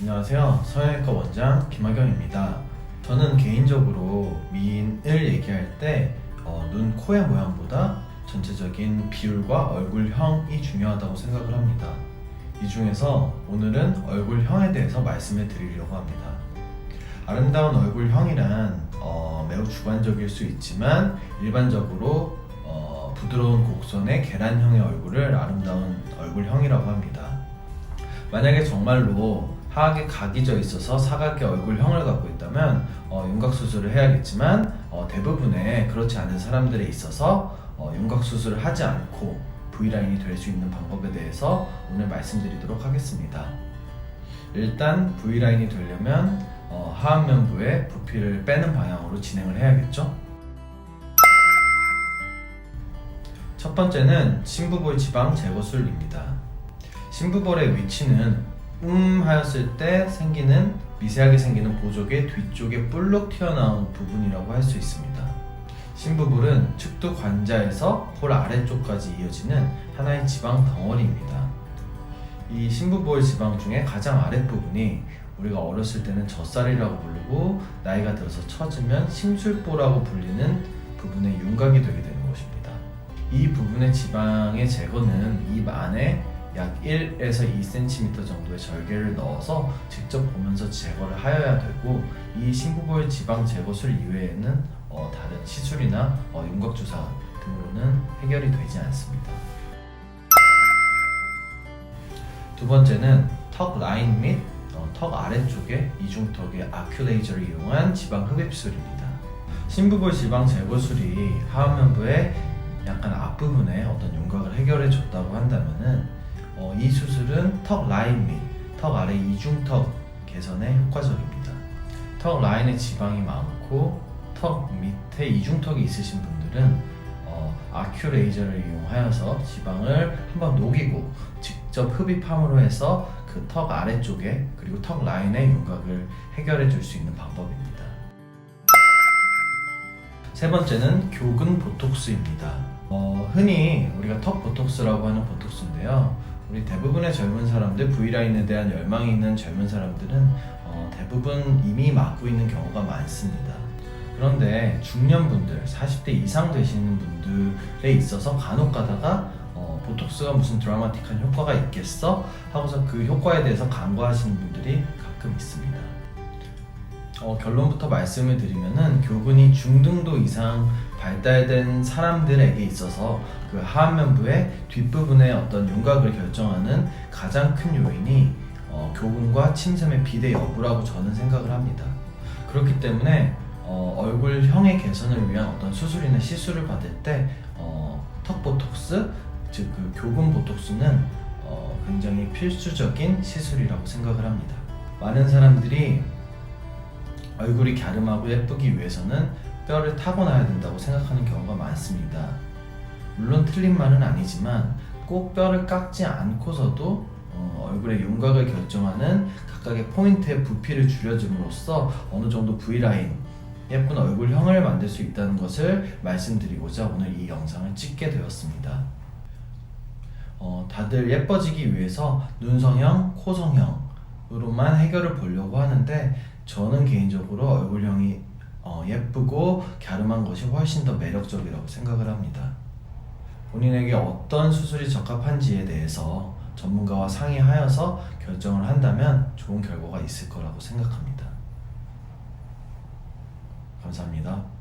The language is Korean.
안녕하세요. 서양외과 원장 김학영입니다. 저는 개인적으로 미인을 얘기할 때 어, 눈, 코의 모양보다 전체적인 비율과 얼굴형이 중요하다고 생각을 합니다. 이 중에서 오늘은 얼굴형에 대해서 말씀을 드리려고 합니다. 아름다운 얼굴형이란 어, 매우 주관적일 수 있지만 일반적으로 어, 부드러운 곡선의 계란형의 얼굴을 아름다운 얼굴형이라고 합니다. 만약에 정말로 하악에 각이 져 있어서 사각의 얼굴형을 갖고 있다면 어, 윤곽 수술을 해야겠지만 어, 대부분의 그렇지 않은 사람들에 있어서 어, 윤곽 수술을 하지 않고 V라인이 될 수 있는 방법에 대해서 오늘 말씀드리도록 하겠습니다. 일단 V라인이 되려면 어, 하안면부의 부피를 빼는 방향으로 진행을 해야겠죠. 첫 번째는 심부볼 지방 제거술입니다. 심부볼의 위치는 음 하였을 때 생기는 미세하게 생기는 보조개 뒤쪽에 볼록 튀어나온 부분이라고 할 수 있습니다. 심부볼은 측두 관자에서 볼 아래쪽까지 이어지는 하나의 지방 덩어리입니다. 이 심부볼 지방 중에 가장 아랫부분이 우리가 어렸을 때는 젖살이라고 부르고 나이가 들어서 처지면 심술보라고 불리는 부분의 윤곽이 되게 되는 것입니다. 이 부분의 지방의 제거는 입 안에 약 1에서 2cm 정도의 절개를 넣어서 직접 보면서 제거를 하여야 되고 이 심부볼 지방 제거술 이외에는 어, 다른 시술이나 어, 윤곽 주사 등으로는 해결이 되지 않습니다. 두 번째는 턱 라인 및 어, 턱 아래쪽에 이중턱의 아큐레이저를 이용한 지방 흡입 술입니다. 심부볼 지방 제거술이 하안면부의 약간 앞부분에 어떤 윤곽을 해결해 줬다고 한다면은 어, 이 수술은 턱 라인 및 턱 아래 이중턱 개선에 효과적입니다. 턱 라인에 지방이 많고 턱 밑에 이중턱이 있으신 분들은 어, 아큐 레이저를 이용하여서 지방을 한번 녹이고 직접 흡입함으로 해서 그 턱 아래쪽에 그리고 턱 라인의 윤곽을 해결해 줄 수 있는 방법입니다. 세 번째는 교근 보톡스입니다. 어, 흔히 우리가 턱 보톡스라고 하는 보톡스인데요. 우리 대부분의 젊은 사람들, V라인에 대한 열망이 있는 젊은 사람들은 어, 대부분 이미 맞고 있는 경우가 많습니다. 그런데 중년분들, 40대 이상 되시는 분들에 있어서 간혹 가다가 어, 보톡스가 무슨 드라마틱한 효과가 있겠어? 하고서 그 효과에 대해서 간과하시는 분들이 가끔 있습니다. 어, 결론부터 말씀을 드리면은 교근이 중등도 이상 발달된 사람들에게 있어서 그 하안면부의 뒷부분의 어떤 윤곽을 결정하는 가장 큰 요인이 어, 교근과 침샘의 비대 여부라고 저는 생각을 합니다. 그렇기 때문에 어, 얼굴형의 개선을 위한 어떤 수술이나 시술을 받을 때 어, 턱보톡스, 즉 그 교근 보톡스는 어, 굉장히 필수적인 시술이라고 생각을 합니다. 많은 사람들이 얼굴이 갸름하고 예쁘기 위해서는 뼈를 타고나야 된다고 생각하는 경우가 많습니다. 물론 틀린 말은 아니지만 꼭 뼈를 깎지 않고서도 어, 얼굴의 윤곽을 결정하는 각각의 포인트의 부피를 줄여줌으로써 어느 정도 V라인, 예쁜 얼굴형을 만들 수 있다는 것을 말씀드리고자 오늘 이 영상을 찍게 되었습니다. 어, 다들 예뻐지기 위해서 눈 성형, 코 성형으로만 해결을 보려고 하는데 저는 개인적으로 얼굴형이 어, 예쁘고 갸름한 것이 훨씬 더 매력적이라고 생각을 합니다. 본인에게 어떤 수술이 적합한지에 대해서 전문가와 상의하여서 결정을 한다면 좋은 결과가 있을 거라고 생각합니다. 감사합니다.